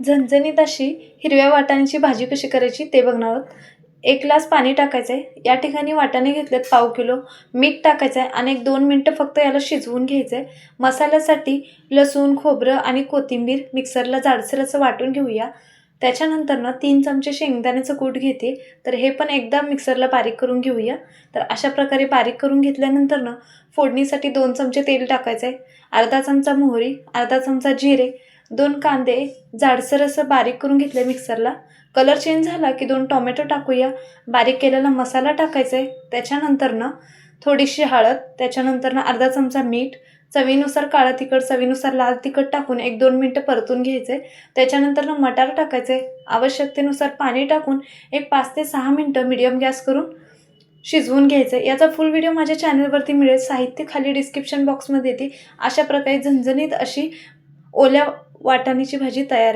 झणझणीत अशी हिरव्या वाटाण्याची भाजी कशी करायची ते बघणार आहोत. एक ग्लास पाणी टाकायचं आहे या ठिकाणी वाटाणे घेतलेत पाव किलो. मीठ टाकायचं आहे आणि एक दोन मिनटं फक्त याला शिजवून घ्यायचं आहे मसाल्यासाठी लसूण खोबरं आणि कोथिंबीर मिक्सरला जाडसर असं वाटून घेऊया. त्याच्यानंतर ना तीन चमचे शेंगदाण्याचं कूट घेते. तर हे पण एकदा मिक्सरला बारीक करून घेऊया. तर अशा प्रकारे बारीक करून घेतल्यानंतर ना फोडणीसाठी दोन चमचे तेल टाकायचं आहे अर्धा चमचा मोहरी अर्धा चमचा जिरे दोन कांदे जाडसर असं बारीक करून घेतलं आहे मिक्सरला. कलर चेंज झाला की दोन टोमॅटो टाकूया. बारीक केलेला मसाला टाकायचा आहे त्याच्यानंतर ना थोडीशी हळद त्याच्यानंतर ना अर्धा चमचा मीठ चवीनुसार काळं तिखट चवीनुसार लाल तिखट टाकून एक दोन मिनटं परतून घ्यायचं आहे त्याच्यानंतर ना मटार टाकायचं आहे आवश्यकतेनुसार पाणी टाकून एक पाच ते सहा मिनटं मिडियम गॅस करून शिजवून घ्यायचं आहे याचा फुल व्हिडिओ माझ्या चॅनलवरती मिळेल. साहित्य खाली डिस्क्रिप्शन बॉक्समध्ये येते. अशा प्रकारे झणझणीत अशी ओल्या वाटाण्याची भाजी तयार आहे.